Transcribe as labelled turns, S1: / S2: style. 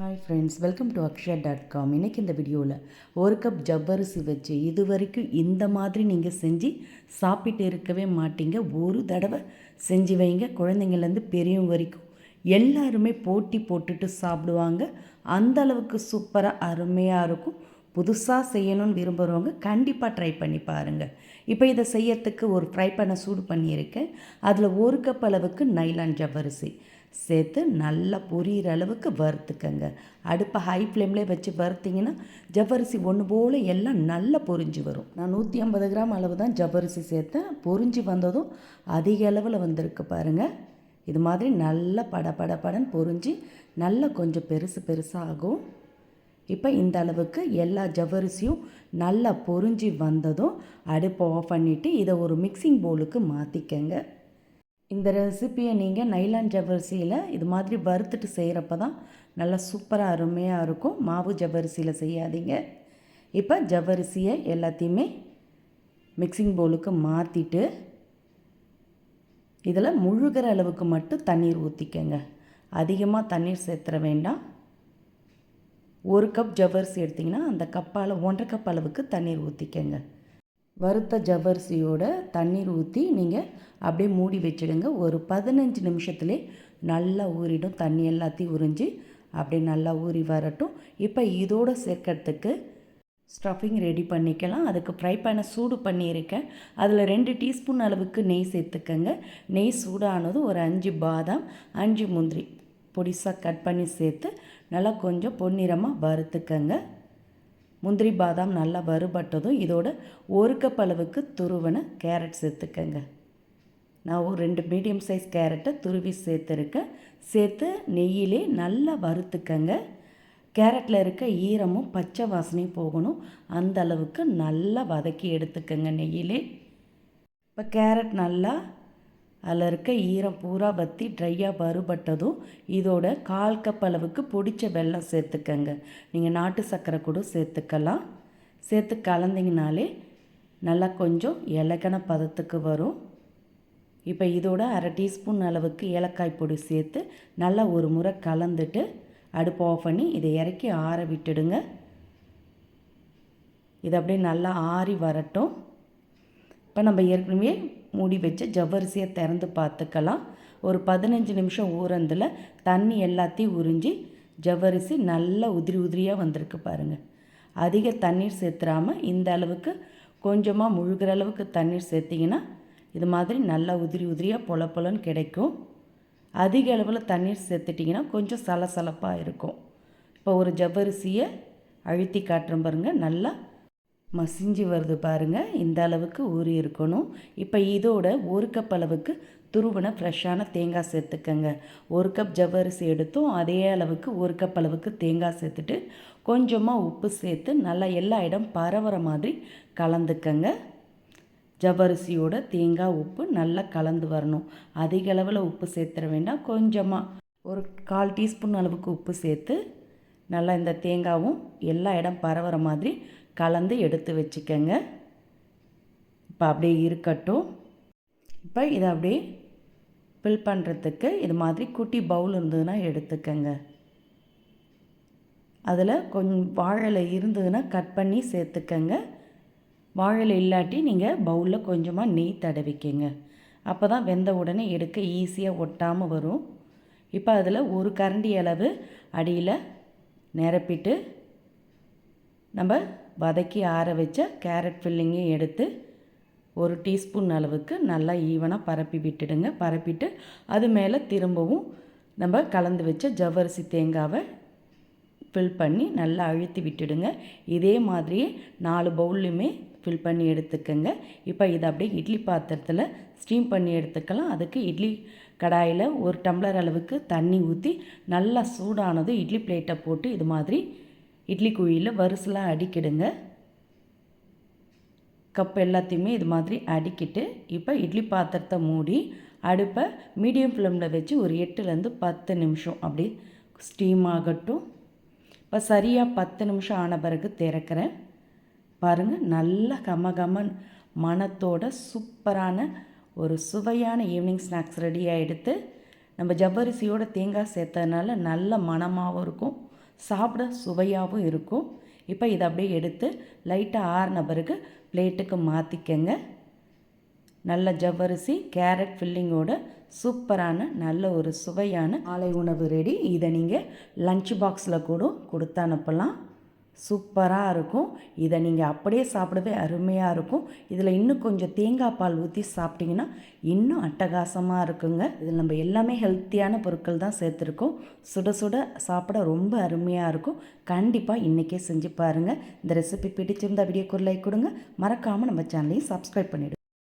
S1: Hi friends welcome to Akshaya dot com இன்றைக்கி இந்த வீடியோவில் ஒரு கப் ஜவ்வரிசி வச்சு இது வரைக்கும் இந்த மாதிரி நீங்கள் செஞ்சு சாப்பிட்டு இருக்கவே மாட்டீங்க. ஒரு தடவை செஞ்சு வைங்க. குழந்தைங்கள்லேருந்து பெரியவங்க வரைக்கும் எல்லாருமே போட்டி போட்டுட்டு சாப்பிடுவாங்க. அந்த அளவுக்கு சூப்பராக அருமையாக இருக்கும். புதுசாக செய்யணும்னு விரும்புகிறவங்க கண்டிப்பாக ட்ரை பண்ணி பாருங்கள் இப்போ இதை செய்யறதுக்கு ஒரு ஃப்ரை பண்ண சூடு பண்ணியிருக்கேன். அதில் ஒரு கப் அளவுக்கு நைலான் ஜவ்வரிசி. சேர்த்து நல்லா பொரியிற அளவுக்கு வறுத்துக்கங்க. அடுப்பை ஹை ஃப்ளேம்லேயே வச்சு வறுத்திங்கன்னா ஜவ்வரிசி ஒன்று போல் எல்லாம் நல்லா பொரிஞ்சு வரும். நான் நூற்றி ஐம்பது கிராம் அளவு தான் ஜவ்வரிசி சேர்த்தேன். பொரிஞ்சு வந்ததும் அதிக அளவில் வந்திருக்கு பாருங்கள் இது மாதிரி நல்லா பட பட படன்னு பொரிஞ்சு நல்லா கொஞ்சம் பெருசு பெருசாக ஆகும். இப்போ இந்த அளவுக்கு எல்லா ஜவ்வரிசியும் நல்லா பொரிஞ்சு வந்ததும் அடுப்பை ஆஃப் பண்ணிவிட்டு இதை ஒரு மிக்சிங் பவுலுக்கு மாற்றிக்கங்க இந்த ரெசிப்பியை நீங்கள் நைலான் ஜவ்வரிசியில் இது மாதிரி வறுத்துட்டு செய்கிறப்ப தான் நல்லா சூப்பராக அருமையாக இருக்கும். மாவு ஜவ்வரிசியில் செய்யாதீங்க. இப்போ ஜவ்வரிசியை எல்லாத்தையுமே மிக்சிங் பவுலுக்கு மாற்றிட்டு இதில் முழுகிற அளவுக்கு மட்டும் தண்ணீர் ஊற்றிக்கங்க அதிகமாக தண்ணீர் சேர்த்துற வேண்டாம். ஒரு கப் ஜவ்வரிசி எடுத்திங்கன்னா அந்த கப்பால் ஒன்றரை கப் அளவுக்கு தண்ணீர் ஊற்றிக்கங்க வறுத்த ஜவ்வரிசியோட தண்ணீர் ஊற்றி நீங்கள் அப்படியே மூடி வச்சிடுங்க. ஒரு பதினஞ்சு நிமிஷத்துலே நல்லா ஊறிடும். தண்ணி எல்லாத்தையும் உறிஞ்சி அப்படியே நல்லா ஊறி வரட்டும். இப்போ இதோடு சேர்க்கறதுக்கு ஸ்டஃபிங் ரெடி பண்ணிக்கலாம். அதுக்கு ஃப்ரை பண்ண சூடு பண்ணியிருக்கேன். அதில் ரெண்டு டீஸ்பூன் அளவுக்கு நெய் சேர்த்துக்கங்க. நெய் சூடானதும் ஒரு அஞ்சு பாதாம் அஞ்சு முந்திரி பொடிசாக கட் பண்ணி சேர்த்து நல்லா கொஞ்சம் பொன்னிறமாக வறுத்துக்கங்க. முந்திரி பாதாம் நல்லா வறுபட்டதும் இதோட ஒரு கப் அளவுக்கு துருவன கேரட் சேர்த்துக்கங்க. நான் ஒரு ரெண்டு மீடியம் சைஸ் கேரட்டை துருவி சேர்த்துருக்கேன். சேர்த்து நெய்யிலே நல்லா வறுத்துக்கங்க. கேரட்டில் இருக்க ஈரமும் பச்சை வாசனையும் போகணும். அந்த அளவுக்கு நல்லா வதக்கி எடுத்துக்கங்க நெய்யிலே. இப்போ கேரட் நல்லா அதில் இருக்க ஈரம் பூரா வற்றி ட்ரையாக வறுபட்டதும் இதோட கால் கப் அளவுக்கு பொடிச்ச வெல்லம் சேர்த்துக்கங்க. நீங்கள் நாட்டு சர்க்கரை கூட சேர்த்துக்கலாம். சேர்த்து கலந்திங்கனாலே நல்லா கொஞ்சம் இலக்கண பதத்துக்கு வரும். இப்போ இதோட அரை டீஸ்பூன் அளவுக்கு ஏலக்காய் பொடி சேர்த்து நல்லா ஒரு முறை கலந்துட்டு அடுப்பு ஆஃப் பண்ணி இதை இறக்கி ஆற விட்டுடுங்க. இது அப்படியே நல்லா ஆறி வரட்டும். இப்போ நம்ம ஏற்கனவே மூடி வச்சு ஜவ்வரிசியை திறந்து பார்த்துக்கலாம். ஒரு பதினஞ்சு நிமிஷம் ஊறந்தில் தண்ணி எல்லாத்தையும் உறிஞ்சி ஜவ்வரிசி நல்லா உதிரி உதிரியாக வந்திருக்கு பாருங்கள் அதிக தண்ணீர் சேர்த்துறாமல் இந்த அளவுக்கு கொஞ்சமாக முழுகிற அளவுக்கு தண்ணீர் சேர்த்திங்கன்னா இது மாதிரி நல்லா உதிரி உதிரியாக பொல பொலன்னு கிடைக்கும். அதிக அளவில் தண்ணீர் சேர்த்துட்டிங்கன்னா கொஞ்சம் சலசலப்பாக இருக்கும். இப்போ ஒரு ஜவ்வரிசியை அழுத்தி காட்டுறோம் பாருங்கள் நல்லா மசிஞ்சு வருது பாருங்கள் இந்த அளவுக்கு ஊறி இருக்கணும். இப்போ இதோட ஒரு கப் அளவுக்கு துருவன ஃப்ரெஷ்ஷான தேங்காய் சேர்த்துக்கங்க. ஒரு கப் ஜவ்வரிசி எடுத்தும் அதே அளவுக்கு ஒரு கப் அளவுக்கு தேங்காய் சேர்த்துட்டு கொஞ்சமாக உப்பு சேர்த்து நல்லா எல்லா இடம் பரவுற மாதிரி கலந்துக்கங்க. ஜவ்வரிசியோட தேங்காய் உப்பு நல்லா கலந்து வரணும். அதிக அளவில் உப்பு சேர்த்துற வேண்டாம். கொஞ்சமாக ஒரு கால் டீஸ்பூன் அளவுக்கு உப்பு சேர்த்து நல்லா இந்த தேங்காவும் எல்லா இடம் பரவற மாதிரி கலந்து எடுத்து வச்சுக்கோங்க. இப்போ அப்படியே இருக்கட்டும். இப்போ இதை அப்படியே ஃபில் பண்ணுறதுக்கு இது மாதிரி குட்டி பவுல் இருந்ததுன்னா எடுத்துக்கோங்க. அதில் கொஞ்சம் வாழலை இருந்ததுன்னா கட் பண்ணி சேர்த்துக்கங்க. வாழலை இல்லாட்டி நீங்கள் பவுலில் கொஞ்சமாக நெய் தடவிக்கங்க. அப்போ தான் வெந்த உடனே எடுக்க ஈஸியாக ஒட்டாமல் வரும். இப்போ அதில் ஒரு கரண்டி அளவு அடியில் நிரப்பிட்டு நம்ம வதக்கி ஆற வச்ச கேரட் ஃபில்லிங்கையும் எடுத்து ஒரு டீஸ்பூன் அளவுக்கு நல்லா ஈவனாக பரப்பி விட்டுடுங்க. பரப்பிட்டு அது மேலே திரும்பவும் நம்ம கலந்து வச்ச ஜவ்வரிசி தேங்காவை ஃபில் பண்ணி நல்லா அழுத்தி விட்டுடுங்க. இதே மாதிரியே நாலு பவுல்லையுமே ஃபில் பண்ணி எடுத்துக்கோங்க. இப்போ இதை அப்படியே இட்லி பாத்திரத்தில் ஸ்டீம் பண்ணி எடுத்துக்கலாம். அதுக்கு இட்லி கடாயில் ஒரு டம்ளர் அளவுக்கு தண்ணி ஊற்றி நல்லா சூடானதும் இட்லி பிளேட்டை போட்டு இது மாதிரி இட்லி குழியில் வரிசலாக அடிக்கிடுங்க. கப் எல்லாத்தையுமே இது மாதிரி அடிக்கிட்டு இப்போ இட்லி பாத்திரத்தை மூடி அடுப்பை மீடியம் ஃப்ளேமில் வச்சு ஒரு எட்டுலேருந்து பத்து நிமிஷம் அப்படி ஸ்டீம் ஆகட்டும். இப்போ சரியாக பத்து நிமிஷம் ஆன பிறகு திறக்கிறேன். பாருங்கள் நல்ல கம கமன் மனத்தோட சூப்பரான ஒரு சுவையான ஈவினிங் ஸ்நாக்ஸ் ரெடியாக எடுத்து நம்ம ஜவ்வரிசியோட தேங்காய் சேர்த்ததுனால நல்ல மனமாகவும் இருக்கும் சாப்பிட சுவையாகவும் இருக்கும். இப்போ இதை அப்படியே எடுத்து லைட்டாக ஆறின பிறகு பிளேட்டுக்கு மாற்றிக்கங்க நல்ல ஜவ்வரிசி கேரட் ஃபில்லிங்கோட சூப்பரான நல்ல ஒரு சுவையான ஆலை உணவு ரெடி இதை நீங்கள் லஞ்ச் பாக்ஸில் கூட கொடுத்து அனுப்பலாம். சூப்பராக இருக்கும். இதை நீங்கள் அப்படியே சாப்பிடவே அருமையாக இருக்கும். இதில் இன்னும் கொஞ்சம் தேங்காய் பால் ஊற்றி சாப்பிட்டிங்கன்னா இன்னும் அட்டகாசமாக இருக்குங்க. இதில் நம்ம எல்லாமே ஹெல்த்தியான பொருட்கள் தான் சேர்த்துருக்கோம். சுட சுட சாப்பிட ரொம்ப அருமையாக இருக்கும். கண்டிப்பாக இன்றைக்கே செஞ்சு பாருங்கள் இந்த ரெசிபி பிடிச்சிருந்தா வீடியோக்கு ஒரு லைக் கொடுங்க. மறக்காமல் நம்ம சேனலையும் சப்ஸ்கிரைப் பண்ணிவிடுங்க